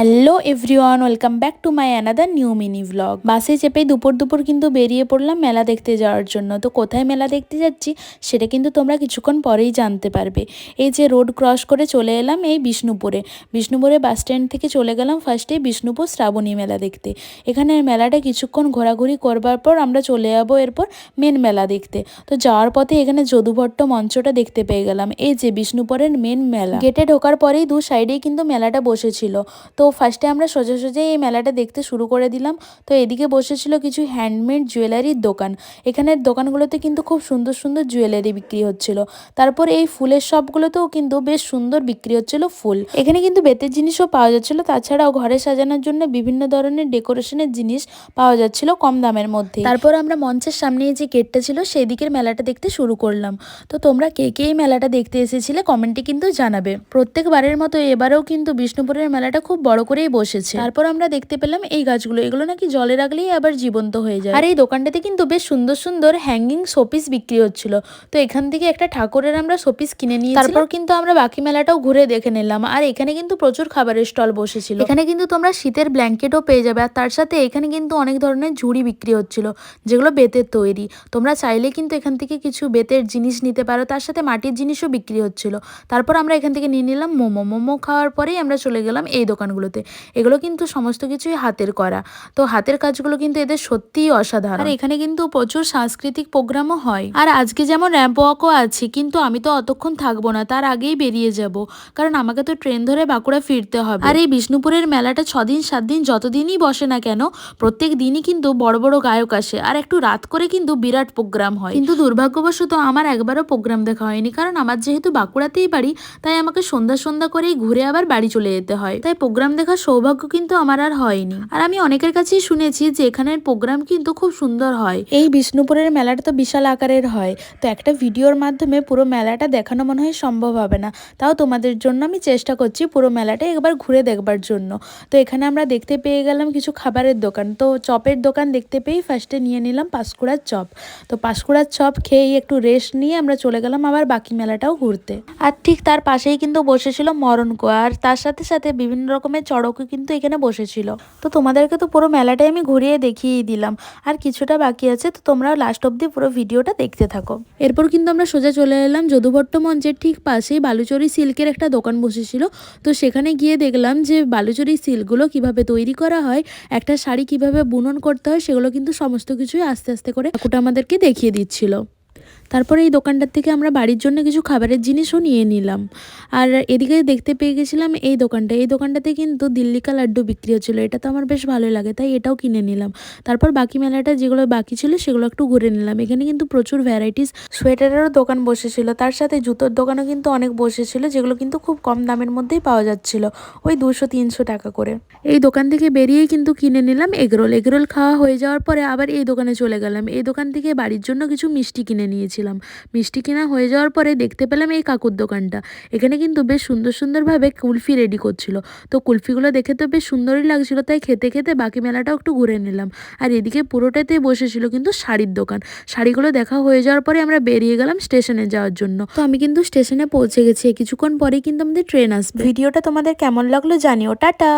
Hello everyone welcome back to my another new mini vlog বাসে চেপে দুপুর দুপুর কিন্তু বেরিয়ে পড়লাম মেলা দেখতে যাওয়ার জন্য। তো কোথায় মেলা দেখতে যাচ্ছি, সেটা কিন্তু তোমরা কিছুক্ষণ পরেই জানতে পারবে। এই যে রোড ক্রস করে চলে এলাম এই বিষ্ণুপুরে। বিষ্ণুপুরে বাস স্ট্যান্ড থেকে চলে গেলাম ফার্স্টে বিষ্ণুপুর শ্রাবণী মেলা দেখতে। এখানে মেলাটা কিছুক্ষণ ঘোরাঘুরি করবার পর আমরা চলে যাব এরপর মেন মেলা দেখতে। তো যাওয়ার পথে এখানে যদুভট্ট মঞ্চটা দেখতে পেয়ে গেলাম। এই যে বিষ্ণুপুরের মেন মেলা। গেটে ঢোকার পরেই দু সাইডেই কিন্তু মেলাটা বসেছিল। তো ফার্স্টে আমরা সোজা সোজা এই মেলাটা দেখতে শুরু করে দিলাম। তো এদিকে বসেছিল কিছু হ্যান্ডমেড জুয়েলারির দোকান। এখানের দোকানগুলোতে কিন্তু খুব সুন্দর সুন্দর জুয়েলারি বিক্রি হচ্ছিল। তারপর এই ফুলের শপগুলোতেও কিন্তু বেশ সুন্দর বিক্রি হচ্ছিল ফুল। এখানে কিন্তু বেতের জিনিসও পাওয়া যাচ্ছিল। তাছাড়াও ঘরে সাজানোর জন্য বিভিন্ন ধরনের ডেকোরেশনের জিনিস পাওয়া যাচ্ছিল কম দামের মধ্যে তারপর আমরা মঞ্চের সামনে যে গেটটা ছিল, সেই দিকের মেলাটা দেখতে শুরু করলাম। তো তোমরা কে কে এই মেলাটা দেখতে এসেছিলে কমেন্টে কিন্তু জানাবে। প্রত্যেকবারের মতো এবারেও কিন্তু বিষ্ণুপুরের মেলাটা খুব বড় করেই বসেছে। তারপর আমরা দেখতে পেলাম এই গাছগুলো, এগুলো নাকি জলে রাখলেই আবার জীবন্ত হয়ে যায়। আর এই দোকানটাতে কিন্তু বেশ সুন্দর সুন্দর হ্যাঙ্গিং শোপিস বিক্রি হচ্ছিল। তো এখান থেকে একটা ঠাকুরের আমরা শোপিস কিনে নিয়ে তারপর কিন্তু আমরা বাকি মেলাটাও ঘুরে দেখে নিলাম। আর এখানে কিন্তু প্রচুর খাবারের স্টল বসেছিল। এখানে কিন্তু তোমরা শীতের ব্ল্যাঙ্কেটও পেয়ে যাবে। আর তার সাথে এখানে কিন্তু অনেক ধরনের ঝুড়ি বিক্রি হচ্ছিল, যেগুলো বেতের তৈরি। তোমরা চাইলে কিন্তু এখান থেকে কিছু বেতের জিনিস নিতে পারো। তার সাথে মাটির জিনিসও বিক্রি হচ্ছিল। তারপর আমরা এখান থেকে নিয়ে নিলাম মোমো। মোমো খাওয়ার পরেই আমরা চলে গেলাম এই দোকানগুলোতে এগুলো কিন্তু সমস্ত কিছুই হাতের করা। তো হাতের কাজগুলো কিন্তু এদের সত্যিই অসাধারণ। আর এখানে কিন্তু প্রচুর সাংস্কৃতিক প্রোগ্রামও হয়। আর আজকে যেমন র্যাম্প ওয়াকও আছে কিন্তু আমি তো অতক্ষণ থাকব না তার আগেই বেরিয়ে যাব। কারণ আমাকে তো ট্রেন ধরে বাঁকুড়া ফিরতে হবে। আর এই বিষ্ণুপুরের মেলাটা ছদিন সাত দিন যতদিনই বসে না কেন প্রত্যেক দিনই কিন্তু বড় বড় গায়ক আসে। আর একটু রাত করে কিন্তু বিরাট প্রোগ্রাম হয়। কিন্তু দুর্ভাগ্যবশত আমার একবারও প্রোগ্রাম দেখা হয়নি কারণ আমার যেহেতু বাঁকুড়াতেই বাড়ি তাই আমাকে সন্ধ্যা সন্ধ্যা করেই ঘুরে আবার বাড়ি চলে যেতে হয়। তাই প্রোগ্রাম দেখার সৌভাগ্য কিন্তু আমার আর হয়নি। আর আমি অনেকের কাছেই শুনেছি যে এখানের প্রোগ্রাম কিন্তু খুব সুন্দর হয়। এই বিষ্ণুপুরের মেলাটা তো বিশাল আকারের হয়। তো একটা ভিডিওর মাধ্যমে পুরো মেলাটা দেখানো মনে হয় সম্ভব হবে না। তাও তোমাদের জন্য আমি চেষ্টা করছি পুরো মেলাটা একবার ঘুরে দেখবার জন্য। তো এখানে আমরা দেখতে পেয়ে গেলাম কিছু খাবারের দোকান। তো চপের দোকান দেখতে পেয়েই ফার্স্টে নিয়ে নিলাম পাঁশকুড়ার চপ। তো পাঁশকুড়ার চপ খেয়েই একটু রেস্ট নিয়ে আমরা চলে গেলাম আবার বাকি মেলাটাও ঘুরতে। আর ঠিক তার পাশেই কিন্তু বসেছিল মরণকুয়া আর তার সাথে সাথে বিভিন্ন রকমের চড়কও কিন্তু এখানে বসেছিল। তো তোমাদেরকে তো পুরো মেলাটাই আমি ঘুরিয়ে দেখিয়ে দিলাম। আর কিছুটা বাকি আছে, তো তোমরা লাস্ট অব্দি পুরো ভিডিওটা দেখতে থাকো। এরপর কিন্তু আমরা সোজা চলে এলাম যদুভট্ট মঞ্চের ঠিক পাশেই বালুচরি সিল্কের একটা দোকান বসেছিল। তো সেখানে গিয়ে দেখলাম যে বালুচরি সিল্কগুলো কীভাবে তৈরি করা হয়, একটা শাড়ি কীভাবে বুনন করতে হয়, সেগুলো কিন্তু সমস্ত কিছুই আস্তে আস্তে করে কাকুটা আমাদেরকে দেখিয়ে দিচ্ছিল। তারপরে এই দোকানটার থেকে আমরা বাড়ির জন্য কিছু খাবারের জিনিসও নিয়ে নিলাম। আর এদিকে দেখতে পেয়ে গেছিলাম এই দোকানটা। এই দোকানটাতে কিন্তু দিল্লিকা লাড্ডু বিক্রি হচ্ছিল এটা তো আমার বেশ ভালো লাগে, তাই এটাও কিনে নিলাম। তারপর বাকি মেলাটা যেগুলো বাকি ছিল সেগুলো একটু ঘুরে নিলাম। এখানে কিন্তু প্রচুর ভ্যারাইটিস সোয়েটারেরও দোকান বসেছিল। তার সাথে জুতোর দোকানও কিন্তু অনেক বসেছিল, যেগুলো কিন্তু খুব কম দামের মধ্যেই পাওয়া যাচ্ছিল, ওই দুশো তিনশো টাকা করে। এই দোকান থেকে বেরিয়েই কিন্তু কিনে নিলাম এগরোল। এগরোল খাওয়া হয়ে যাওয়ার পরে আবার এই দোকানে চলে গেলাম। এই দোকান থেকে বাড়ির জন্য কিছু মিষ্টি কিনে নিয়েছিলাম মিষ্টি কেনা হয়ে যাওয়ার পরে দেখতে পেলাম এই কাকুর দোকানটা। এখানে কিন্তু বেশ সুন্দর সুন্দরভাবে কুলফি রেডি করছিল। তো কুলফিগুলো দেখে তো বেশ সুন্দরই লাগছিল, তাই খেতে খেতে বাকি মেলাটাও একটু ঘুরে নিলাম। আর এদিকে পুরোটাতে বসেছিল কিন্তু শাড়ির দোকান। শাড়িগুলো দেখা হয়ে যাওয়ার পরে আমরা বেরিয়ে গেলাম স্টেশনে যাওয়ার জন্য। তো আমি কিন্তু স্টেশনে পৌঁছে গেছি। কিছুক্ষণ পরেই কিন্তু আমাদের ট্রেন আসবে। ভিডিওটা তোমাদের কেমন লাগল জানিও। টাটা!